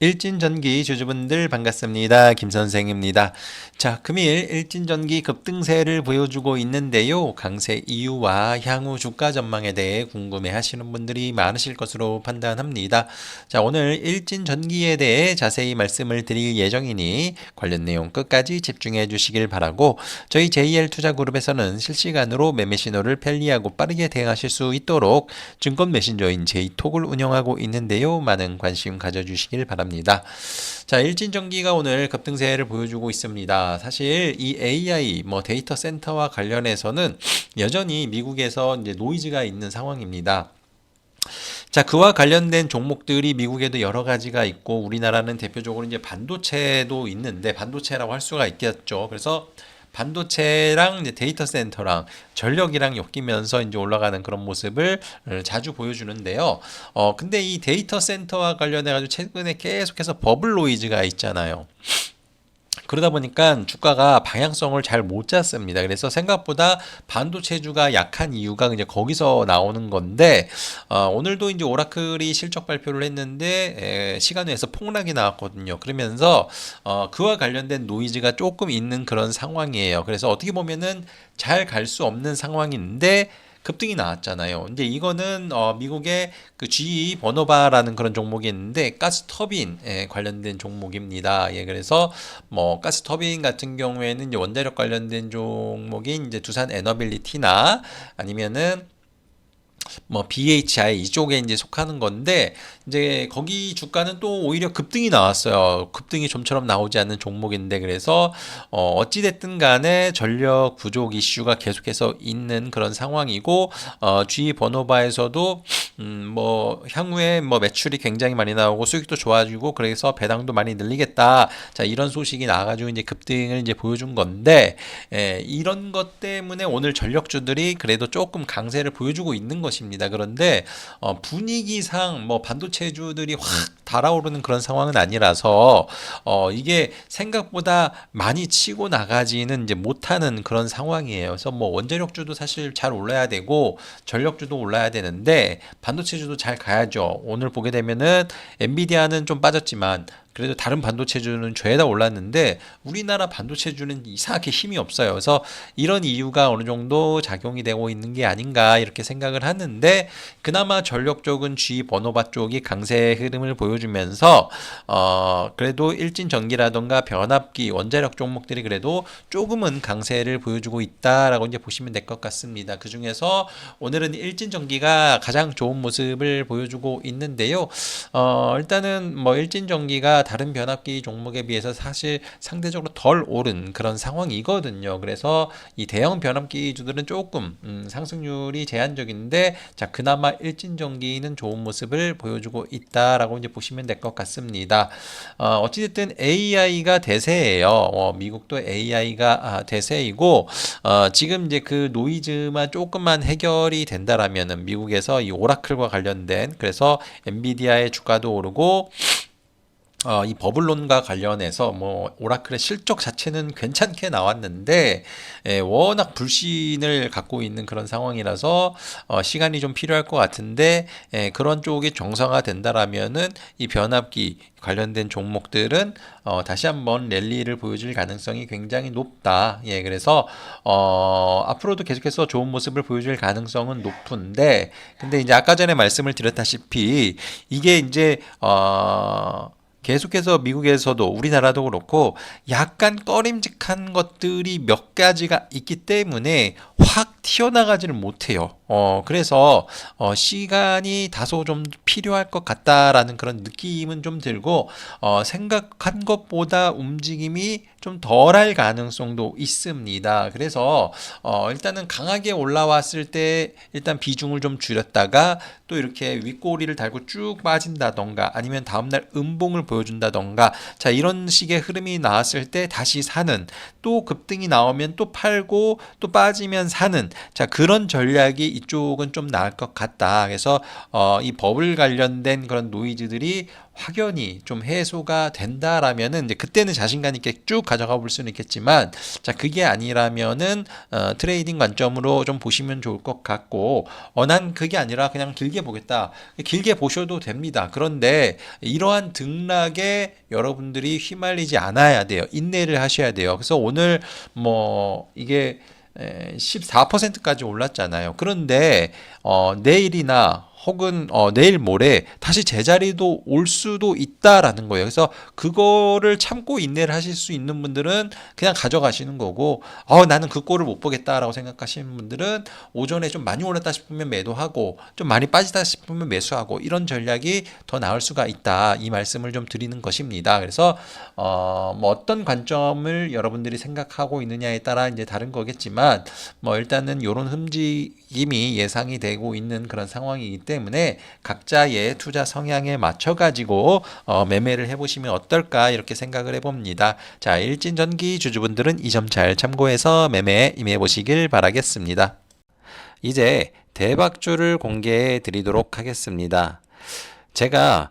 일진전기 주주분들 반갑습니다. 김선생입니다. 자, 금일 일진전기 급등세를 보여주고 있는데요. 강세 이유와 향후 주가 전망에 대해 궁금해 하시는 분들이 많으실 것으로 판단합니다. 자, 오늘 일진전기에 대해 자세히 말씀을 드릴 예정이니 관련 내용 끝까지 집중해 주시길 바라고 저희 JL 투자그룹에서는 실시간으로 매매 신호를 편리하고 빠르게 대응하실 수 있도록 증권 메신저인 제이톡을 운영하고 있는데요. 많은 관심 가져주시길 바랍니다. 자, 일진전기가 오늘 급등세를 보여주고 있습니다. 사실 이 AI 뭐 데이터 센터와 관련해서는 여전히 미국에서 이제 노이즈가 있는 상황입니다. 자, 그와 관련된 종목들이 미국에도 여러 가지가 있고 우리나라는 대표적으로 이제 반도체도 있는데 반도체라고 할 수가 있겠죠. 그래서 반도체랑 이제 데이터 센터랑 전력이랑 엮이면서 이제 올라가는 그런 모습을 자주 보여주는데요. 어, 근데 이 데이터 센터와 관련해 가지고 최근에 계속해서 버블 노이즈가 있잖아요. 그러다 보니까 주가가 방향성을 잘못 잡습니다. 그래서 생각보다 반도체주가 약한 이유가 이제 거기서 나오는 건데 어, 오늘도 이제 오라클이 실적 발표를 했는데 에, 시간 외에서 폭락이 나왔거든요. 그러면서 어, 그와 관련된 노이즈가 조금 있는 그런 상황이에요. 그래서 어떻게 보면은 잘 갈 수 없는 상황인데 급등이 나왔잖아요. 이제 이거는 어, 미국의 그 GE 버너바라는 그런 종목이 있는데 가스 터빈에 관련된 종목입니다. 예, 그래서 뭐 가스 터빈 같은 경우에는 원자력 관련된 종목이 이제 두산 에너빌리티나 아니면은 뭐 BHI 이쪽에 이제 속하는 건데 이제 거기 주가는 또 오히려 급등이 나왔어요. 급등이 좀처럼 나오지 않는 종목인데 그래서 어 어찌 됐든 간에 전력 부족 이슈가 계속해서 있는 그런 상황이고 어 G 버노바에서도 음뭐 향후에 뭐 매출이 굉장히 많이 나오고 수익도 좋아지고 그래서 배당도 많이 늘리겠다. 자 이런 소식이 나가지고 이제 급등을 이제 보여준 건데 예, 이런 것 때문에 오늘 전력주들이 그래도 조금 강세를 보여주고 있는 것입니다. 그런데 어 분위기상 뭐 반도체주들이 확 달아오르는 그런 상황은 아니라서 어 이게 생각보다 많이 치고 나가지는 이제 못하는 그런 상황이에요. 그래서 뭐 원자력주도 사실 잘 올라야 되고 전력주도 올라야 되는데 반도체주도 잘 가야죠. 오늘 보게 되면은 엔비디아는 좀 빠졌지만 그래도 다른 반도체주는 죄다 올랐는데 우리나라 반도체주는 이상하게 힘이 없어요. 그래서 이런 이유가 어느 정도 작용이 되고 있는 게 아닌가 이렇게 생각을 하는데 그나마 전력 쪽은 G 번호바 쪽이 강세 흐름을 보여주면서 어 그래도 일진 전기라던가 변압기 원자력 종목들이 그래도 조금은 강세를 보여주고 있다라고 이제 보시면 될 것 같습니다. 그 중에서 오늘은 일진 전기가 가장 좋은 모습을 보여주고 있는데요. 어 일단은 뭐 일진 전기가 다른 변압기 종목에 비해서 사실 상대적으로 덜 오른 그런 상황이거든요. 그래서 이 대형 변압기주들은 조금 음, 상승률이 제한적인데 자 그나마 일진전기는 좋은 모습을 보여주고 있다라고 이제 보시면 될 것 같습니다. 어, 어찌됐든 AI가 대세예요. 어, 미국도 AI가 아, 대세이고 어, 지금 이제 그 노이즈만 조금만 해결이 된다라면은 미국에서 이 오라클과 관련된 그래서 엔비디아의 주가도 오르고 어, 이 버블론과 관련해서 뭐 오라클의 실적 자체는 괜찮게 나왔는데 예, 워낙 불신을 갖고 있는 그런 상황이라서 어, 시간이 좀 필요할 것 같은데 예, 그런 쪽이 정상화 된다라면은 이 변압기 관련된 종목들은 어, 다시 한번 랠리를 보여줄 가능성이 굉장히 높다. 예, 그래서 어, 앞으로도 계속해서 좋은 모습을 보여줄 가능성은 높은데 근데 이제 아까 전에 말씀을 드렸다시피 이게 이제 어 계속해서 미국에서도 우리나라도 그렇고 약간 꺼림직한 것들이 몇 가지가 있기 때문에 확 튀어나가지를 못해요. 어, 그래서 어, 시간이 다소 좀 필요할 것 같다라는 그런 느낌은 좀 들고 어, 생각한 것보다 움직임이 좀 덜할 가능성도 있습니다. 그래서 어, 일단은 강하게 올라왔을 때 일단 비중을 좀 줄였다가 또 이렇게 윗꼬리를 달고 쭉 빠진다던가 아니면 다음날 음봉을 보여준다던가 자 이런 식의 흐름이 나왔을 때 다시 사는 또 급등이 나오면 또 팔고 또 빠지면 사는 자 그런 전략이 이쪽은 좀 나을 것 같다. 그래서 어, 이 버블 관련된 그런 노이즈들이 확연히 좀 해소가 된다라면은 이제 그때는 자신감 있게 쭉 가져가 볼 수는 있겠지만 자 그게 아니라면은 어, 트레이딩 관점으로 좀 보시면 좋을 것 같고 어난 그게 아니라 그냥 길게 보겠다. 길게 보셔도 됩니다. 그런데 이러한 등락에 여러분들이 휘말리지 않아야 돼요. 인내를 하셔야 돼요. 그래서 오늘 뭐 이게 14%까지 올랐잖아요. 그런데 어, 내일이나 혹은 어, 내일 모레 다시 제자리도 올 수도 있다라는 거예요. 그래서 그거를 참고 인내를 하실 수 있는 분들은 그냥 가져가시는 거고, 어, 나는 그 꼴을 못 보겠다라고 생각하시는 분들은 오전에 좀 많이 올랐다 싶으면 매도하고, 좀 많이 빠지다 싶으면 매수하고, 이런 전략이 더 나을 수가 있다. 이 말씀을 좀 드리는 것입니다. 그래서, 어, 뭐 어떤 관점을 여러분들이 생각하고 있느냐에 따라 이제 다른 거겠지만, 뭐 일단은 이런 흠집이 예상이 되고 있는 그런 상황이기 때문에 때문에 각자의 투자 성향에 맞춰 가지고 어, 매매를 해보시면 어떨까 이렇게 생각을 해봅니다. 자 일진전기 주주분들은 이 점 잘 참고해서 매매에 임해 보시길 바라겠습니다. 이제 대박주를 공개해 드리도록 하겠습니다. 제가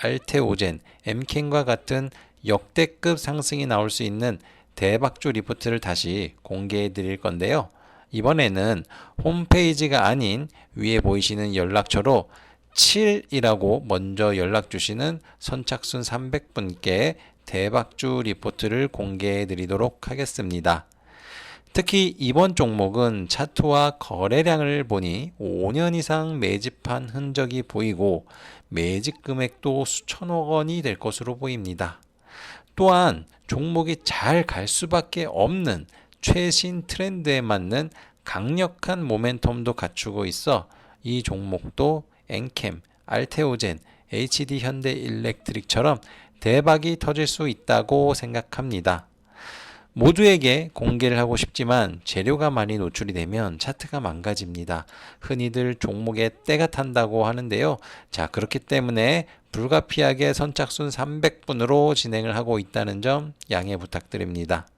알테오젠, 엠켄과 같은 역대급 상승이 나올 수 있는 대박주 리포트를 다시 공개해 드릴 건데요. 이번에는 홈페이지가 아닌 위에 보이시는 연락처로 7이라고 먼저 연락 주시는 선착순 300분께 대박주 리포트를 공개해 드리도록 하겠습니다. 특히 이번 종목은 차트와 거래량을 보니 5년 이상 매집한 흔적이 보이고 매집 금액도 수천억 원이 될 것으로 보입니다. 또한 종목이 잘 갈 수밖에 없는 최신 트렌드에 맞는 강력한 모멘텀도 갖추고 있어 이 종목도 엔캠, 알테오젠, HD 현대 일렉트릭처럼 대박이 터질 수 있다고 생각합니다. 모두에게 공개를 하고 싶지만 재료가 많이 노출이 되면 차트가 망가집니다. 흔히들 종목에 때가 탄다고 하는데요. 자, 그렇기 때문에 불가피하게 선착순 300분으로 진행을 하고 있다는 점 양해 부탁드립니다.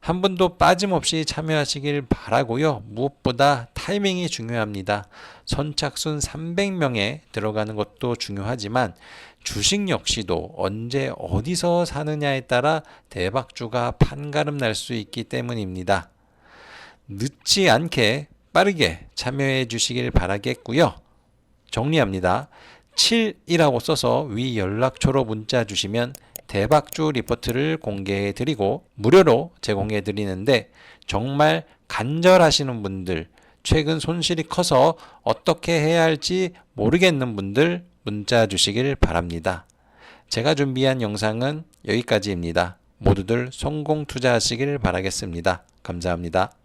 한 분도 빠짐없이 참여하시길 바라고요. 무엇보다 타이밍이 중요합니다. 선착순 300명에 들어가는 것도 중요하지만 주식 역시도 언제 어디서 사느냐에 따라 대박주가 판가름 날 수 있기 때문입니다. 늦지 않게 빠르게 참여해 주시길 바라겠고요. 정리합니다. 7이라고 써서 위 연락처로 문자 주시면 대박주 리포트를 공개해 드리고 무료로 제공해 드리는데 정말 간절하시는 분들, 최근 손실이 커서 어떻게 해야 할지 모르겠는 분들 문자 주시길 바랍니다. 제가 준비한 영상은 여기까지입니다. 모두들 성공 투자하시길 바라겠습니다. 감사합니다.